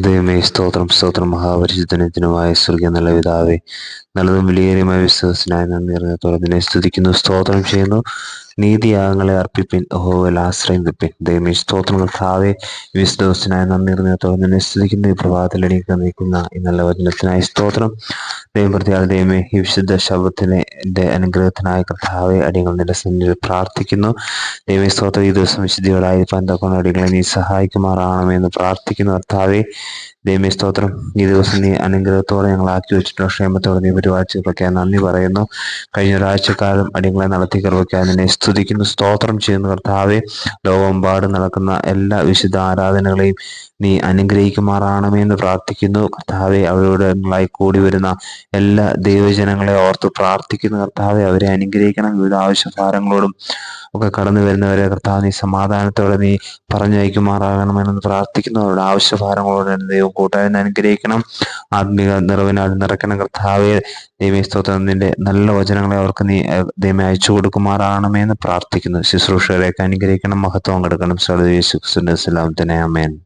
ദൈവമേ സ്തോത്രം സ്തോത്രം. മഹാപരിശുദ്ധനത്തിനുമായ സ്വർഗീയ നല്ല പിതാവേ നല്ലതും വിലയേറിയമായ വിശ്വാസനായ നന്ദി അതിനെ സ്തുതിക്കുന്നു സ്തോത്രം ചെയ്യുന്നു. നീതിയാഗങ്ങളെ അർപ്പിപ്പിൻ ഓവൽ ആശ്രയം തപ്പിൻ. ദൈവമേ സ്തോത്രം കാവേ വിശ്വാസനായ നന്ദി അറിഞ്ഞത്തോടെ നിന്നെ സ്തുതിക്കുന്നു. ഈ പ്രഭാതത്തിൽ എനിക്ക് നിൽക്കുന്ന ഈ നല്ല വചനത്തിനായി സ്തോത്രം. ദൈവം പ്രതിയാൾ ദൈവമേ ഈ വിശുദ്ധ ശബ്ദത്തിനെ എന്റെ അനുഗ്രഹത്തിനായ കർത്താവെ അടിയങ്ങൾ നിന്റെ സന്നിധിയിൽ പ്രാർത്ഥിക്കുന്നു. ദൈവമേ സ്തോത്രം ഈ ദിവസം വിശുദ്ധിയോടായിരിക്കാൻ തക്കുന്ന അടികളെ നീ സഹായിക്കുമാറാണെന്ന് പ്രാർത്ഥിക്കുന്നു കർത്താവെ. ദൈവമേ സ്തോത്രം. ഈ ദിവസം നീ അനുഗ്രഹത്തോടെ ഞങ്ങൾ ആക്കി വെച്ചിട്ടോ ക്ഷേമത്തോടെ നീ പരിപാടിച്ചതൊക്കെ നന്ദി പറയുന്നു. കഴിഞ്ഞ ഒരാഴ്ചക്കാലം അടിയങ്ങളെ നടത്തി കറുവയ്ക്കാൻ നിന്നെ സ്തുതിക്കുന്നു. സ്തോത്രം ചെയ്യുന്നു കർത്താവെ. ലോകമെമ്പാടും നടക്കുന്ന എല്ലാ വിശുദ്ധ ആരാധനകളെയും നീ അനുഗ്രഹിക്കുമാറാണമെന്ന് പ്രാർത്ഥിക്കുന്നു. കർത്താവെ അവരോട് നിങ്ങളായി കൂടി വരുന്ന എല്ലാ ദൈവജനങ്ങളെ ഓർത്ത് പ്രാർത്ഥിക്കുന്നു. കർത്താവെ അവരെ അനുഗ്രഹിക്കണം. വിവിധ ആവശ്യഭാരങ്ങളോടും ഒക്കെ കടന്നു വരുന്നവരെ കർത്താവ് നീ സമാധാനത്തോടെ നീ പറഞ്ഞയക്കുമാറാകണമെന്ന് പ്രാർത്ഥിക്കുന്നവരുടെ ആവശ്യഭാരങ്ങളോട് ദൈവം കൂട്ടായ്മ അനുഗ്രഹിക്കണം. ആത്മീക നിറവിനാൽ നിറയ്ക്കണം. കർത്താവെ ദൈവസ്തോത്രം നിന്റെ നല്ല വചനങ്ങളെ അവർക്ക് നീ ദൈവം അയച്ചു കൊടുക്കുമാറാകണമെന്ന് പ്രാർത്ഥിക്കുന്നു. ശുശ്രൂഷകരെയൊക്കെ അനുഗ്രഹിക്കണം. മഹത്വം കൊടുക്കണം. സർവേശു തന്നെ അമേൻ